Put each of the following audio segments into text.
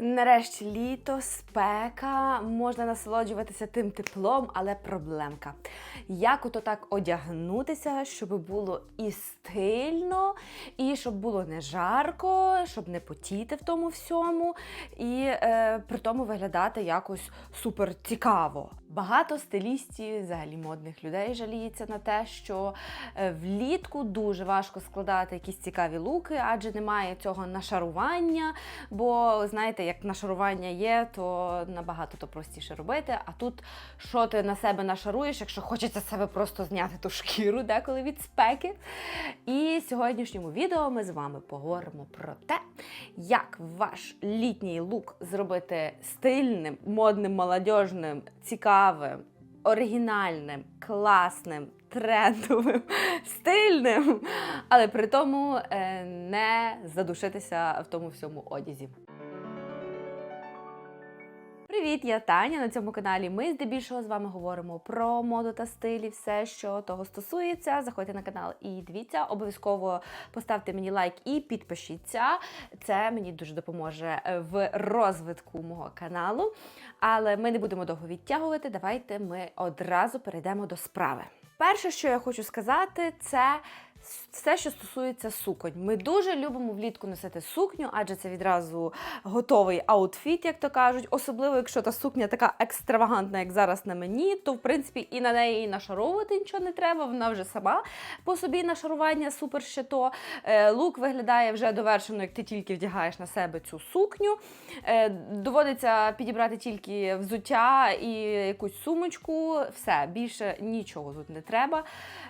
Нарешті літо, спека, можна насолоджуватися тим теплом, але проблемка. Як ото так одягнутися, щоб було і стильно, і щоб було не жарко, щоб не потіти в тому всьому, і е, при тому виглядати якось супер цікаво. Багато стилістів, взагалі модних людей жаліється на те, що е, влітку дуже важко складати якісь цікаві луки, адже немає цього нашарування. Бо знаєте, як нашарування є, то набагато то простіше робити. А тут що ти на себе нашаруєш, якщо хочеться себе просто зняти ту шкіру деколи від спеки. І в сьогоднішньому відео ми з вами поговоримо про те, як ваш літній лук зробити стильним, модним, молодіжним, цікавим, оригінальним, класним. Трендовим, стильним, але при тому е, не задушитися в тому всьому одязі. Привіт, я Таня. На цьому каналі ми здебільшого з вами говоримо про моду та стиль і все, що того стосується. Заходьте на канал і дивіться. Обов'язково поставте мені лайк і підпишіться. Це мені дуже допоможе е, в розвитку мого каналу. Але ми не будемо довго відтягувати. Давайте ми одразу перейдемо до справи. Перше, що я хочу сказати, це все, що стосується суконь. Ми дуже любимо влітку носити сукню, адже це відразу готовий аутфіт, як то кажуть. Особливо, якщо та сукня така екстравагантна, як зараз на мені, то в принципі і на неї і нашаровувати нічого не треба. Вона вже сама по собі нашарування супер ще то. Е, Лук виглядає вже довершено, як ти тільки вдягаєш на себе цю сукню. Е, Доводиться підібрати тільки взуття і якусь сумочку. Все, більше нічого тут не треба.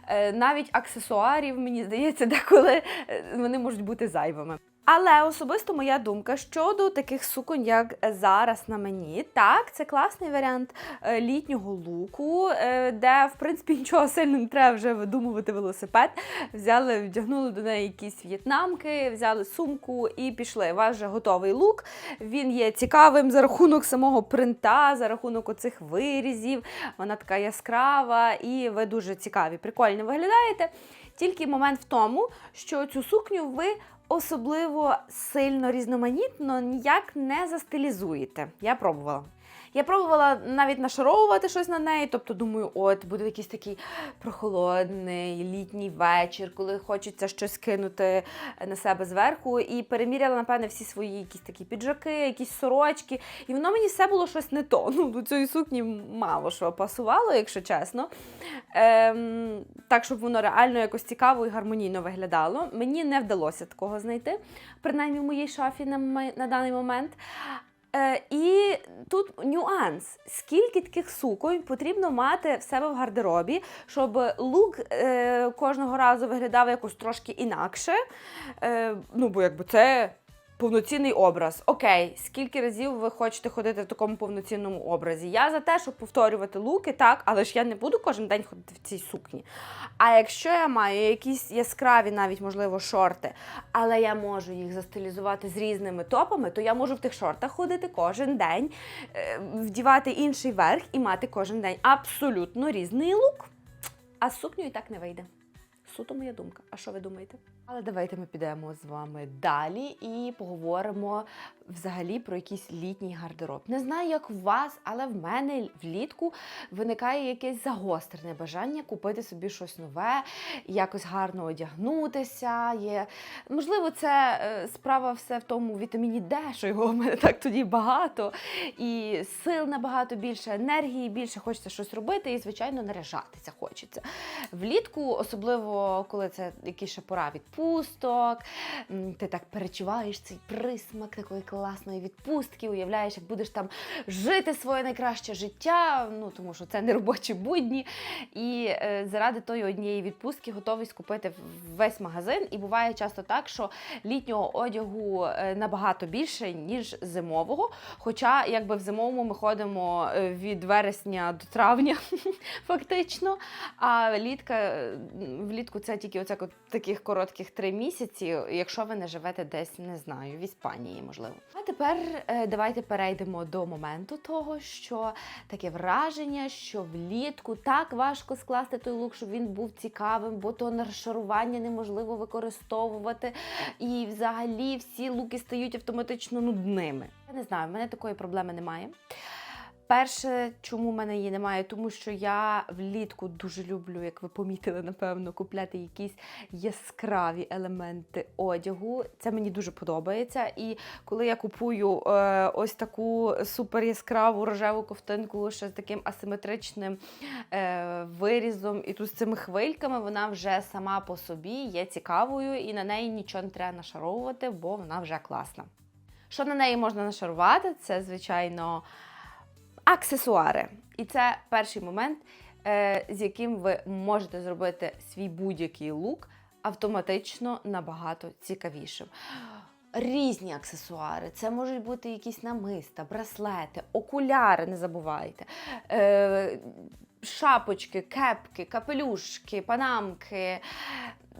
Е, Навіть аксесуарів, мені здається, деколи е, вони можуть бути зайвими. Але особисто моя думка щодо таких суконь, як зараз на мені, так, це класний варіант е, літнього луку, е, де, в принципі, нічого сильно не треба вже видумувати велосипед. Взяли, вдягнули до неї якісь в'єтнамки, взяли сумку і пішли. У вас вже готовий лук. Він є цікавим за рахунок самого принта, за рахунок оцих вирізів. Вона така яскрава, і ви дуже цікаві, прикольно виглядаєте. Тільки момент в тому, що цю сукню ви особливо сильно різноманітно ніяк не застилізуєте. Я пробувала. Я пробувала навіть нашаровувати щось на неї, тобто думаю, от буде якийсь такий прохолодний літній вечір, коли хочеться щось кинути на себе зверху. І переміряла, напевне, всі свої якісь такі піджаки, якісь сорочки. І воно мені все було щось не то. Ну, до цієї сукні мало що пасувало, якщо чесно. Ем, так, щоб воно реально якось цікаво і гармонійно виглядало. Мені не вдалося такого знайти, принаймні в моїй шафі на, на даний момент. Е, і тут нюанс: скільки таких суконь потрібно мати в себе в гардеробі, щоб лук е, кожного разу виглядав якось трошки інакше. Е, ну, бо якби це. Повноцінний образ. Окей, скільки разів ви хочете ходити в такому повноцінному образі? Я за те, щоб повторювати луки, так, але ж я не буду кожен день ходити в цій сукні. А якщо я маю якісь яскраві, навіть можливо, шорти, але я можу їх застилізувати з різними топами, то я можу в тих шортах ходити кожен день, е, вдівати інший верх і мати кожен день абсолютно різний лук. А з сукнею і так не вийде. Суто моя думка. А що ви думаєте? Але давайте ми підемо з вами далі і поговоримо взагалі про якийсь літній гардероб. Не знаю, як у вас, але в мене влітку виникає якесь загострене бажання купити собі щось нове, якось гарно одягнутися. Є... Можливо, це е, справа все в тому вітаміні Д, що його в мене так тоді багато, і сил набагато більше, енергії більше, хочеться щось робити, і, звичайно, наряжатися хочеться. Влітку, особливо коли це якась ще пора відпусток, ти так перечуваєш цей присмак такої класної відпустки, уявляєш, як будеш там жити своє найкраще життя, ну тому що це не робочі будні. І е, заради тої однієї відпустки готовий скупити весь магазин. І буває часто так, що літнього одягу е, набагато більше, ніж зимового. Хоча, якби в зимовому ми ходимо е, від вересня до травня, фактично. А влітка, влітку це тільки оця таких коротких цих три місяці, якщо ви не живете десь, не знаю, в Іспанії, можливо. А тепер е, давайте перейдемо до моменту того, що таке враження, що влітку так важко скласти той лук, щоб він був цікавим, бо то нашарування неможливо використовувати. І взагалі всі луки стають автоматично нудними. Я не знаю, в мене такої проблеми немає. Перше, чому в мене її немає, тому що я влітку дуже люблю, як ви помітили, напевно, купляти якісь яскраві елементи одягу. Це мені дуже подобається. І коли я купую е, ось таку супер яскраву рожеву ковтинку ще з таким асиметричним е, вирізом і тут з цими хвильками, вона вже сама по собі є цікавою, і на неї нічого не треба нашаровувати, бо вона вже класна. Що на неї можна нашарувати? Це, звичайно, аксесуари. І це перший момент, е, з яким ви можете зробити свій будь-який лук автоматично набагато цікавішим. Різні аксесуари, це можуть бути якісь намиста, браслети, окуляри, не забувайте, е, шапочки, кепки, капелюшки, панамки,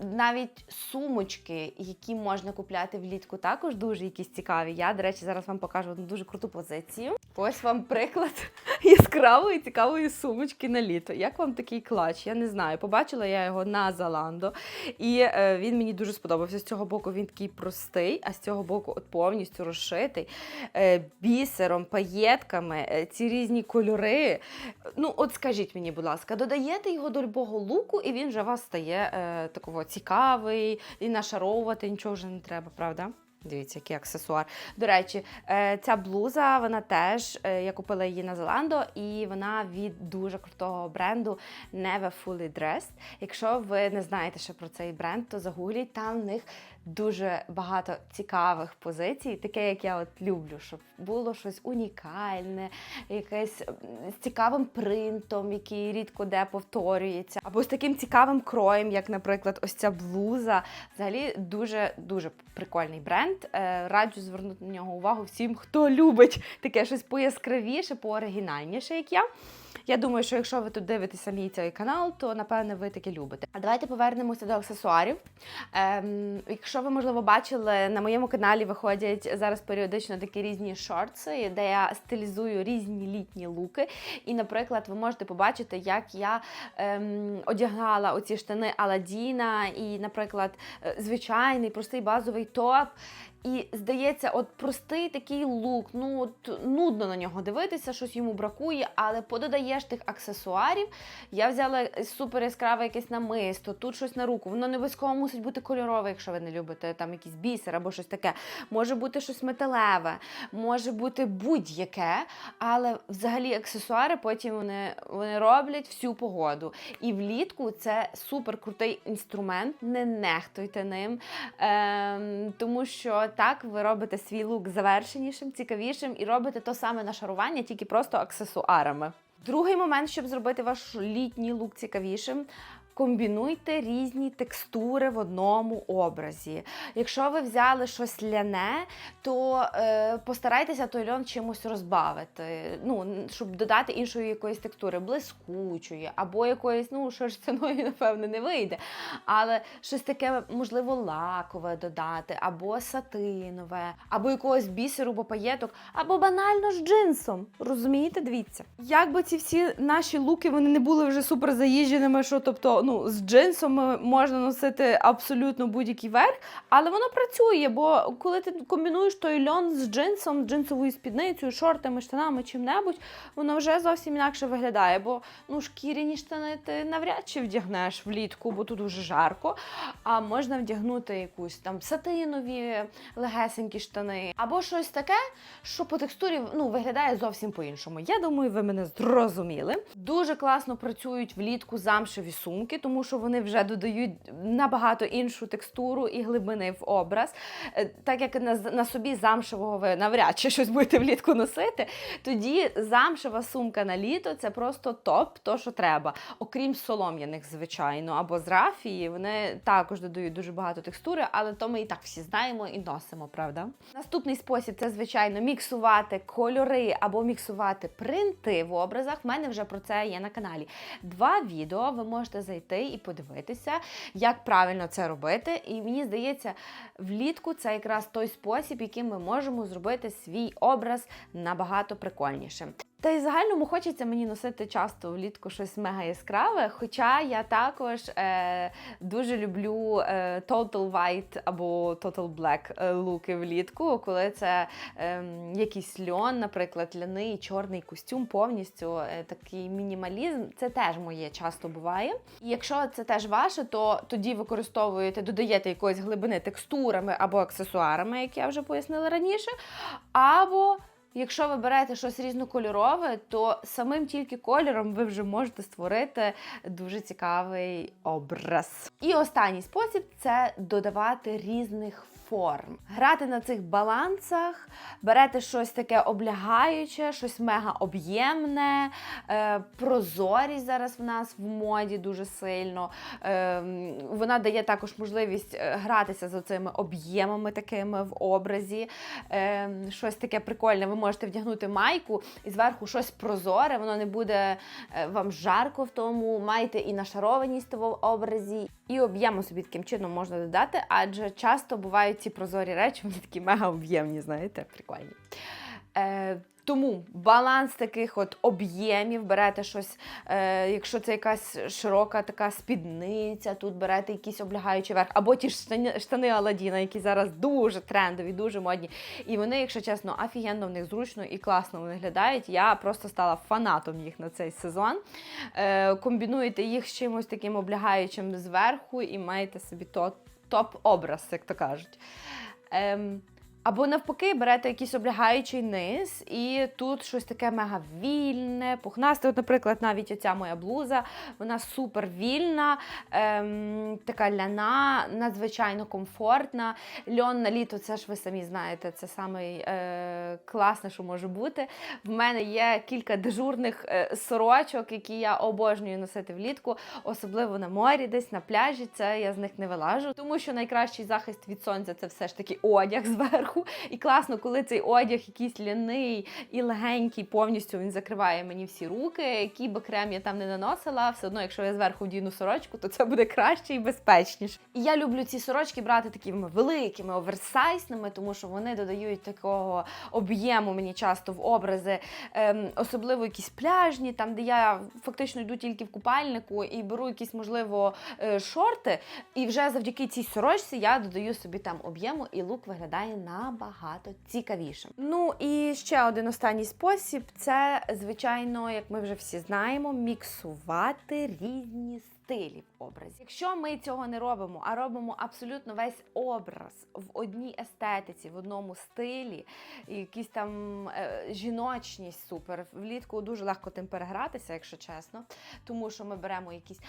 навіть сумочки, які можна купляти влітку, також дуже якісь цікаві. Я, до речі, зараз вам покажу одну дуже круту позицію. Ось вам приклад яскравої цікавої сумочки на літо. Як вам такий клач? Я не знаю. Побачила я його на Заландо, і е, він мені дуже сподобався. З цього боку він такий простий, а з цього боку от повністю розшитий е, бісером, паєтками, е, ці різні кольори. Ну, от скажіть мені, будь ласка, додаєте його до любого луку, і він вже вас стає такого цікавий, і нашаровувати нічого вже не треба, правда? Дивіться, який аксесуар. До речі, е, ця блуза, вона теж, е, я купила її на Зеландо, і вона від дуже крутого бренду Never Fully Dressed. Якщо ви не знаєте ще про цей бренд, то загугліть, там в них дуже багато цікавих позицій, таке, як я от люблю, щоб було щось унікальне, якесь з цікавим принтом, який рідко де повторюється, або з таким цікавим кроєм, як, наприклад, ось ця блуза. Взагалі дуже дуже прикольний бренд. Е, Раджу звернути на нього увагу всім, хто любить таке щось пояскравіше, пооригінальніше, як я. Я думаю, що якщо ви тут дивитеся мій цей канал, то напевне ви таке любите. А давайте повернемося до аксесуарів. Ем, якщо ви, можливо, бачили, на моєму каналі виходять зараз періодично такі різні шортси, де я стилізую різні літні луки. І, наприклад, ви можете побачити, як я ем, одягала оці штани Аладдіна і, наприклад, е, звичайний простий базовий топ. І здається, от простий такий лук, ну от нудно на нього дивитися, щось йому бракує, але пододаєш тих аксесуарів. Я взяла супер яскраве якесь намисто, тут щось на руку. Воно не обов'язково мусить бути кольорове, якщо ви не любите там якийсь бісер або щось таке. Може бути щось металеве, може бути будь-яке, але взагалі аксесуари потім вони, вони роблять всю погоду. І влітку це супер крутий інструмент, не нехтуйте ним, ем, тому що так ви робите свій лук завершенішим, цікавішим і робите то саме нашарування, тільки просто аксесуарами. Другий момент, щоб зробити ваш літній лук цікавішим. Комбінуйте різні текстури в одному образі. Якщо ви взяли щось ляне, то е, постарайтеся той льон чимось розбавити, ну, щоб додати іншої якоїсь текстури, блискучої, або якоїсь, ну, шерстяної, напевно, не вийде. Але щось таке, можливо, лакове додати, або сатинове, або якогось бісеру, або паєток, або банально з джинсом. Розумієте, дивіться. Якби ці всі наші луки вони не були вже супер заїждженими, що тобто, ну, з джинсом можна носити абсолютно будь-який верх, але воно працює, бо коли ти комбінуєш той льон з джинсом, джинсовою спідницею, шортами, штанами, чим-небудь, воно вже зовсім інакше виглядає. Бо ну, шкіряні штани ти навряд чи вдягнеш влітку, бо тут дуже жарко. А можна вдягнути якусь там сатинові легесенькі штани, або щось таке, що по текстурі ну, виглядає зовсім по-іншому. Я думаю, ви мене зрозуміли. Дуже класно працюють влітку замшеві сумки, тому що вони вже додають набагато іншу текстуру і глибини в образ. Е, Так як на, на собі замшевого ви навряд чи щось будете влітку носити, тоді замшева сумка на літо це просто топ, то що треба. Окрім солом'яних, звичайно, або з рафії, вони також додають дуже багато текстури, але то ми і так всі знаємо і носимо, правда? Наступний спосіб це, звичайно, міксувати кольори або міксувати принти в образах. В мене вже про це є на каналі. Два відео ви можете зайти прийти і подивитися, як правильно це робити. І мені здається, влітку це якраз той спосіб, яким ми можемо зробити свій образ набагато прикольнішим. Та й загальному хочеться мені носити часто влітку щось мега яскраве. Хоча я також е, дуже люблю е, Total White або Total Black е, луки влітку, коли це е, якийсь льон, наприклад, ляний чорний костюм, повністю е, такий мінімалізм. Це теж моє часто буває. І якщо це теж ваше, то тоді використовуєте, додаєте якоїсь глибини текстурами або аксесуарами, як я вже пояснила раніше, або Якщо ви берете щось різнокольорове, то самим тільки кольором ви вже можете створити дуже цікавий образ. І останній спосіб це додавати різних форм. Грати на цих балансах, берете щось таке облягаюче, щось мега об'ємне, е, прозорість зараз в нас в моді дуже сильно. Е, вона дає також можливість е, гратися за цими об'ємами такими в образі. Е, щось таке прикольне. Ви можете вдягнути майку і зверху щось прозоре, воно не буде е, вам жарко в тому, маєте і нашарованість в образі, і об'єму собі таким чином можна додати, адже часто бувають ці прозорі речі, вони такі мега об'ємні, знаєте, прикольні. Е, тому баланс таких от об'ємів, берете щось, е, якщо це якась широка така спідниця, тут берете якийсь облягаючий верх, або ті ж штани, штани Аладдіна, які зараз дуже трендові, дуже модні. І вони, якщо чесно, офігенно в них зручно і класно виглядають. Я просто стала фанатом їх на цей сезон. Е, комбінуєте їх з чимось таким облягаючим зверху і маєте собі то, топ-образ, як то кажуть. Ем, або навпаки, берете якийсь облягаючий низ, і тут щось таке мега вільне, пухнасте. От, наприклад, навіть оця моя блуза, вона супер вільна, ем, така ляна, надзвичайно комфортна. Льон на літо, це ж ви самі знаєте, це саме е, класне, що може бути. В мене є кілька дежурних е, сорочок, які я обожнюю носити влітку, особливо на морі, десь на пляжі. Це я з них не вилажу, тому що найкращий захист від сонця це все ж таки одяг зверху. І класно, коли цей одяг якийсь ляний і легенький, повністю він закриває мені всі руки. Який би крем я там не наносила, все одно, якщо я зверху вдіну сорочку, то це буде краще і безпечніше. І я люблю ці сорочки брати такими великими, оверсайзними, тому що вони додають такого об'єму мені часто в образи, ем, особливо якісь пляжні, там де я фактично йду тільки в купальнику і беру якісь, можливо, е, шорти. І вже завдяки цій сорочці я додаю собі там об'єму, і лук виглядає набагато цікавішим. Ну і ще один останній спосіб це, звичайно, як ми вже всі знаємо, міксувати різні стилі в образі. Якщо ми цього не робимо, а робимо абсолютно весь образ в одній естетиці, в одному стилі, якісь там е, жіночність супер. Влітку дуже легко тим перегратися, якщо чесно. Тому що ми беремо якісь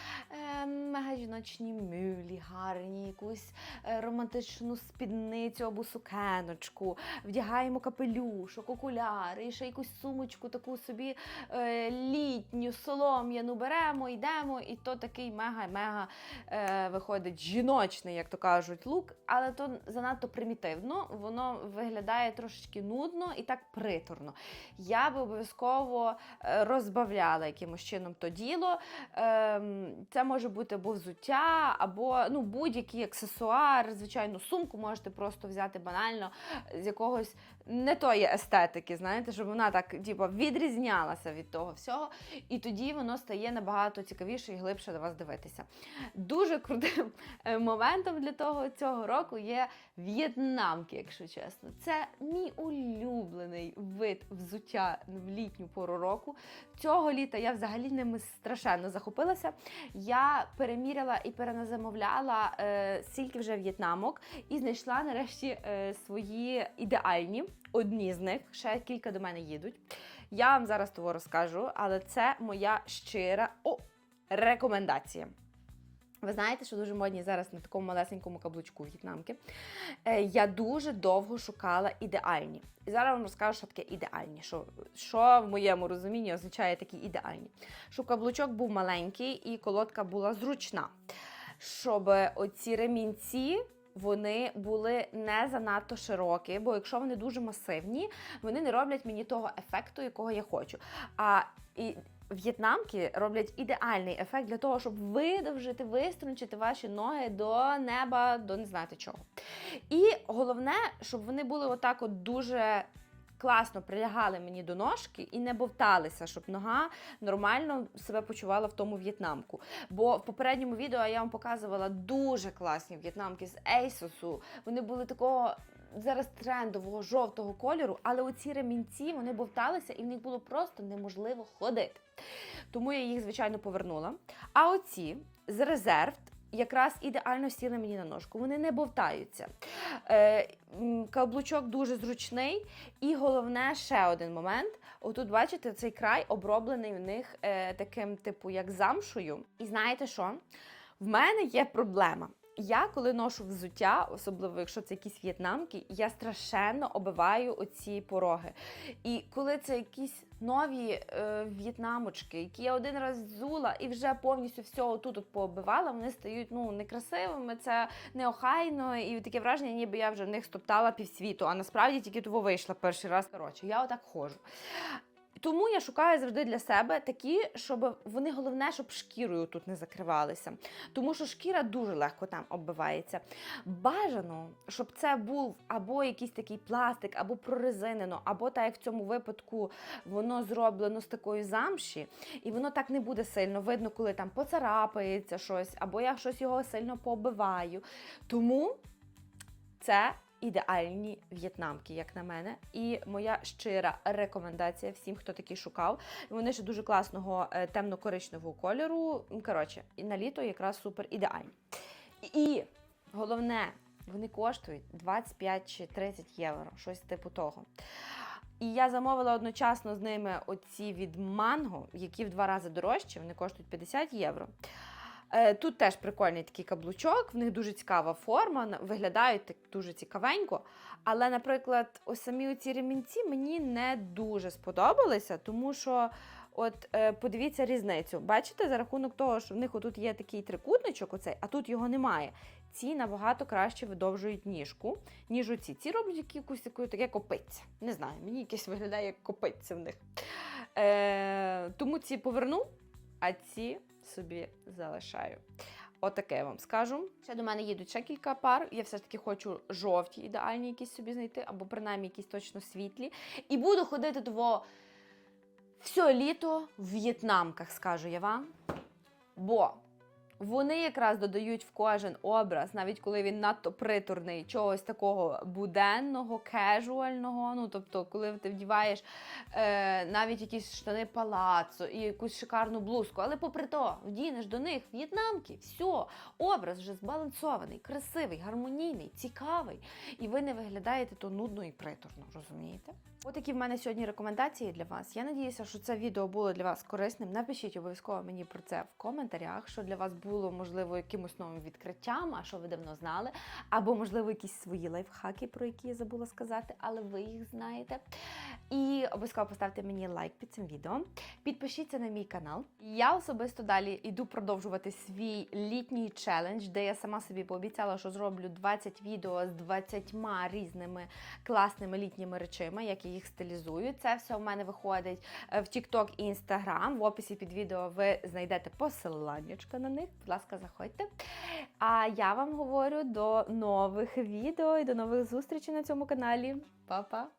е, мега жіночні мюлі, гарні, якусь е, романтичну спідницю або сукеночку, вдягаємо капелюшок, окуляри, і ще якусь сумочку, таку собі е, літню, солом'яну беремо, йдемо, і то такий мега-мега е, виходить жіночний, як то кажуть, лук, але то занадто примітивно, воно виглядає трошечки нудно і так приторно. Я би обов'язково е, розбавляла якимось чином то діло. Е, це може бути або взуття, або ну, будь-який аксесуар, звичайно, сумку можете просто взяти банально з якогось не тої естетики, знаєте, щоб вона так типу, відрізнялася від того всього, і тоді воно стає набагато цікавіше і глибше до вас дивитися. Дуже крутим е, моментом для того цього року є в'єтнамки, якщо чесно. Це мій улюблений вид взуття в літню пору року. Цього літа я взагалі ними страшенно захопилася. Я переміряла і переназамовляла е, стільки вже в'єтнамок і знайшла нарешті е, свої ідеальні. Одні з них, ще кілька до мене їдуть. Я вам зараз того розкажу, але це моя щира о, рекомендація. Ви знаєте, що дуже модні зараз на такому малесенькому каблучку в'єтнамки. Е, я дуже довго шукала ідеальні. І зараз вам розкажу, що таке ідеальні. Що, що в моєму розумінні означає такі ідеальні. Щоб каблучок був маленький і колодка була зручна. Щоб оці ремінці. Вони були не занадто широкі, бо якщо вони дуже масивні, вони не роблять мені того ефекту, якого я хочу. А і В'єтнамки роблять ідеальний ефект для того, щоб видовжити, виструнчити ваші ноги до неба, до не знати чого. І головне, щоб вони були отак от дуже класно прилягали мені до ножки і не бовталися, щоб нога нормально себе почувала в тому в'єтнамку. Бо в попередньому відео я вам показувала дуже класні в'єтнамки з Ейсосу. Вони були такого. Зараз трендового жовтого кольору, але оці ремінці вони бовталися і в них було просто неможливо ходити. Тому я їх, звичайно, повернула. А оці з резерв якраз ідеально сіли мені на ножку. Вони не бовтаються. Е, каблучок дуже зручний. І головне, ще один момент. Отут, бачите, цей край оброблений в них е, таким, типу, як замшою. І знаєте що? В мене є проблема. Я коли ношу взуття, особливо якщо це якісь в'єтнамки, я страшенно обиваю оці пороги. І коли це якісь нові е, в'єтнамочки, які я один раз зула і вже повністю все отут от вони стають ну некрасивими, це неохайно, і таке враження, ніби я вже в них стоптала півсвіту, а насправді тільки того вийшла перший раз. Коротше, я отак ходжу. Тому я шукаю завжди для себе такі, щоб вони головне, щоб шкірою тут не закривалися. Тому що шкіра дуже легко там оббивається. Бажано, щоб це був або якийсь такий пластик, або прорезинено, або так як в цьому випадку воно зроблено з такої замші, і воно так не буде сильно видно, коли там поцарапається щось, або я щось його сильно побиваю. Тому це ідеальні в'єтнамки, як на мене. І моя щира рекомендація всім, хто такі шукав. Вони ще дуже класного е, темно-коричневого кольору. Коротше, на літо якраз супер ідеальні. І головне, вони коштують 25 чи 30 євро, щось типу того. І я замовила одночасно з ними оці від манго, які в два рази дорожчі, вони коштують 50 євро. Е, Тут теж прикольний такий каблучок, в них дуже цікава форма, виглядають так дуже цікавенько. Але, наприклад, ось самі ці ремінці мені не дуже сподобалися, тому що, от е, подивіться різницю. Бачите, за рахунок того, що в них отут є такий трикутничок, оцей, а тут його немає. Ці набагато краще видовжують ніжку, ніж оці. Ці роблять якусь таку таке копиця. Не знаю, мені якесь виглядає як копиця в них. Е, тому ці поверну, а ці собі залишаю. Отаке я вам скажу. Ще до мене їдуть ще кілька пар. Я все ж таки хочу жовті, ідеальні якісь собі знайти, або принаймні якісь точно світлі. І буду ходити того все літо в в'єтнамках, скажу я вам. Бо вони якраз додають в кожен образ, навіть коли він надто притурний, чогось такого буденного, кежуального. Ну, тобто, коли ти вдіваєш е, навіть якісь штани палацо і якусь шикарну блузку, але попри то, вдінеш до них в'єтнамки, все, образ вже збалансований, красивий, гармонійний, цікавий. І ви не виглядаєте то нудно і приторно, розумієте? От такі в мене сьогодні рекомендації для вас. Я надіюся, що це відео було для вас корисним. Напишіть обов'язково мені про це в коментарях, що для вас було можливо якимось новим відкриттям, а що ви давно знали, або можливо якісь свої лайфхаки, про які я забула сказати, але ви їх знаєте. І обов'язково поставте мені лайк під цим відео. Підпишіться на мій канал. Я особисто далі йду продовжувати свій літній челендж, де я сама собі пообіцяла, що зроблю 20 відео з 20 різними класними літніми речами, як їх стилізую. Це все в мене виходить е, в TikTok і Instagram. В описі під відео ви знайдете посилання на них. Будь ласка, заходьте. А я вам говорю до нових відео і до нових зустрічей на цьому каналі. Па-па!